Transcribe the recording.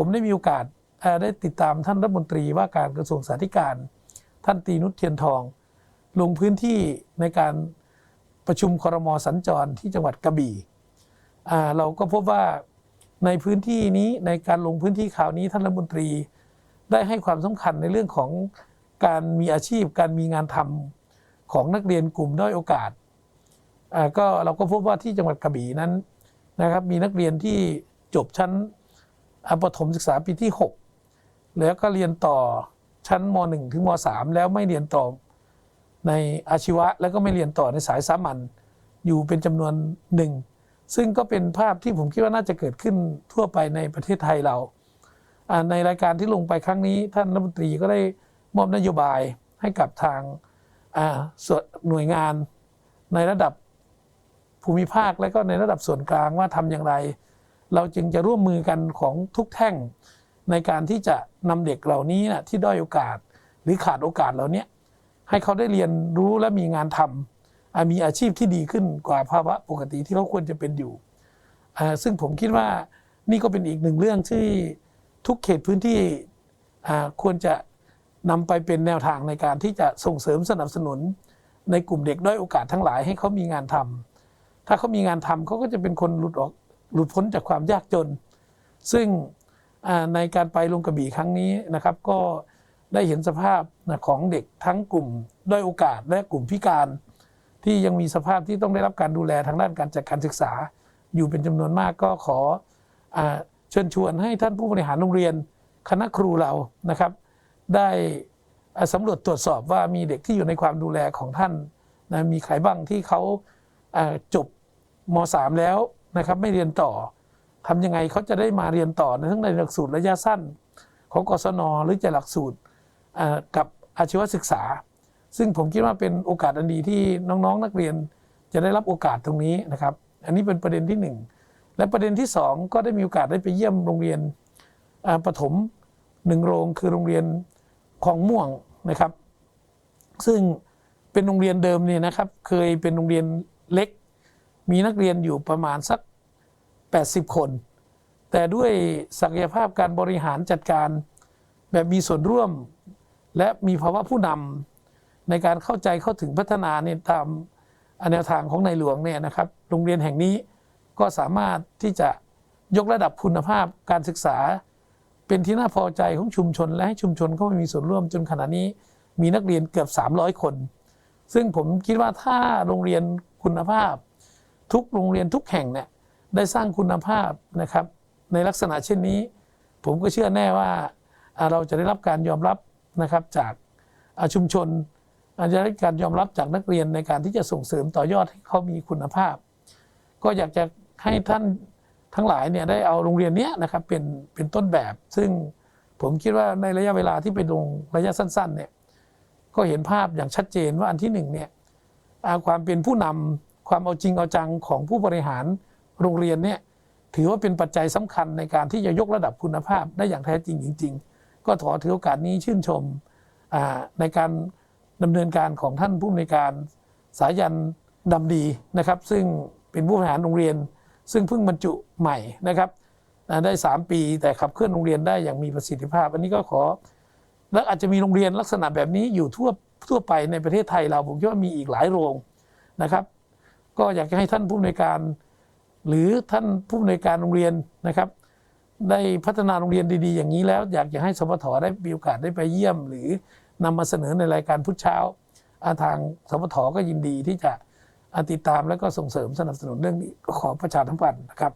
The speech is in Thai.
ผมได้มีโอกาสได้ติดตามท่านรัฐมนตรีว่าการกระทรวงสาธารณสุขท่านตีนุชเทียนทอง ลงพื้นที่ในการประชุมครมสัญจรที่จังหวัดกระบี่เราก็พบว่าในพื้นที่นี้ในการลงพื้นที่ข่าวนี้ท่านรัฐมนตรีได้ให้ความสำคัญในเรื่องของการมีอาชีพ การมีงานทำของนักเรียนกลุ่มด้อยโอกาสก็เราก็พบว่าที่จังหวัดกระบี่นั้นนะครับ มีนักเรียนที่จบชั้น ประถมศึกษาปีที่ 6 แล้วก็เรียนต่อชั้นม .1 ถึงม .3 แล้วไม่เรียนต่อในอาชีวะ แล้วก็ไม่เรียนต่อในสายสามัญอยู่เป็นจำนวนหนึ่ง ซึ่งก็เป็นภาพที่ผมคิดว่าน่าจะเกิดขึ้นทั่วไปในประเทศไทยเรา ในรายการที่ลงไปครั้งนี้ท่านรัฐมนตรีก็ได้มอบนโยบายให้กับทางส่วนหน่วยงานในระดับภูมิภาคและก็ในระดับส่วนกลางว่าทำอย่างไร เราจึงจะร่วมมือกันของทุกแท่ง ในการที่จะนำเด็กเหล่านี้นะที่ด้อยโอกาสหรือขาดโอกาสเหล่านี้ให้เขาได้เรียนรู้และมีงานทำอ่ามีอาชีพที่ดีขึ้นกว่าภาวะปกติที่เขาควรจะเป็นอยู่ ซึ่งผมคิดว่านี่ก็เป็นอีกหนึ่งเรื่องที่ทุกเขตพื้นที่ควรจะนำไปเป็นแนวทางในการที่จะส่งเสริมสนับสนุน ในกลุ่มเด็กด้อยโอกาสทั้งหลายให้เขามีงานทำถ้าเขามีงานทำเขาก็จะเป็นคนหลุดออก หลุดพ้นจากความยากจน ซึ่งในการไปลงกระบี่ครั้งนี้นะครับ ก็ได้เห็นสภาพของเด็กทั้งกลุ่มด้อยโอกาสและกลุ่มพิการ ที่ยังมีสภาพที่ต้องได้รับการดูแลทางด้านการจัดการศึกษา อยู่เป็นจำนวนมากก็ขออเชิญชวนให้ท่านผู้บริหารโรงเรียนคณะครูเรานะครับ ได้อ่าสำรวจตรวจสอบว่ามีเด็กที่อยู่ในความดูแลของท่านนะมีใครบ้างที่เขาาจบม .3 แล้ว นะครับ ไม่เรียนต่อทำยังไงเขาจะได้มาเรียนต่อในทั้งในหลักสูตรระยะสั้น ของกศนหรือจะหลักสูตรกับอาชีวศึกษา ซึ่งผมคิดว่าเป็นโอกาสอันดีที่น้องๆ นักเรียนจะได้รับโอกาสตรงนี้นะครับ อันนี้เป็นประเด็นที่หนึ่งและประเด็นที่สองก็ได้มีโอกาสได้ไปเยี่ยมโรงเรียนประถมหนึ่งโรงคือโรงเรียนคลองม่วงนะครับ ซึ่งเป็นโรงเรียนเดิมเนี่ยนะครับ เคยเป็นโรงเรียนเล็ก มีนักเรียนอยู่ประมาณสัก 80 คน แต่ด้วยศักยภาพการบริหารจัดการ แบบมีส่วนร่วม และมีภาวะผู้นำในการเข้าใจเข้าถึงพัฒนาเนี่ยตามแนวทางของในหลวงเนี่ยนะครับ โรงเรียนแห่งนี้ก็สามารถที่จะยกระดับคุณภาพการศึกษา เป็นที่น่าพอใจของชุมชน และให้ชุมชนเข้ามามีส่วนร่วมจนขณะนี้ มีนักเรียนเกือบ 300 คน ซึ่งผมคิดว่าถ้าโรงเรียนคุณภาพ ทุกโรงเรียนทุกแห่งเนี่ยได้สร้างคุณภาพนะครับ ในลักษณะเช่นนี้ ผมก็เชื่อแน่ว่าเราจะได้รับการยอมรับนะครับจากอาชุมชนอาจจะได้การยอมรับจากนักเรียนในการที่จะส่งเสริมต่อยอดให้เขามีคุณภาพ ก็อยากจะให้ท่านทั้งหลายเนี่ยได้เอาโรงเรียนนี้นะครับเป็นเป็นต้นแบบ ซึ่งผมคิดว่าในระยะเวลาที่ไปลงระยะสั้นๆเนี่ยก็เห็นภาพอย่างชัดเจนว่าอันที่หนึ่งเนี่ยความเป็นผู้นำ ความเอาจริงเอาจังของผู้บริหารโรงเรียนเนี่ยถือว่าเป็นปัจจัยสำคัญในการที่จะยกระดับคุณภาพได้อย่างแท้จริงจริง ๆ ก็ขอถือโอกาสนี้ชื่นชมในการดำเนินการของท่านผู้ในวยการสายันดำดีนะครับ ซึ่งเป็นผู้บริหารโรงเรียน ซึ่งเพิ่งบรรจุใหม่นะครับได้ 3 ปีแต่ขับเคลื่อนโรงเรียนได้อย่างมีประสิทธิภาพ อันนี้ก็ขอ และอาจจะมีโรงเรียนลักษณะแบบนี้อยู่ทั่วทั่วไปในประเทศไทยเราผมคิดว่ามีอีกหลายโรงนะครับ ก็อยากจะให้ท่านผู้อำนวยการ หรือท่านผู้อำนวยการโรงเรียนนะครับ ได้พัฒนาโรงเรียนดี ๆ อย่างนี้แล้ว อยากจะให้สพทได้มีโอกาสได้ไปเยี่ยม หรือนำมาเสนอในรายการพุธเช้าอาทางสพทก็ยินดีที่จะติดตามและก็ส่งเสริมสนับสนุนเรื่องนี้ก็ขอประชาสัมพันธ์นะครับ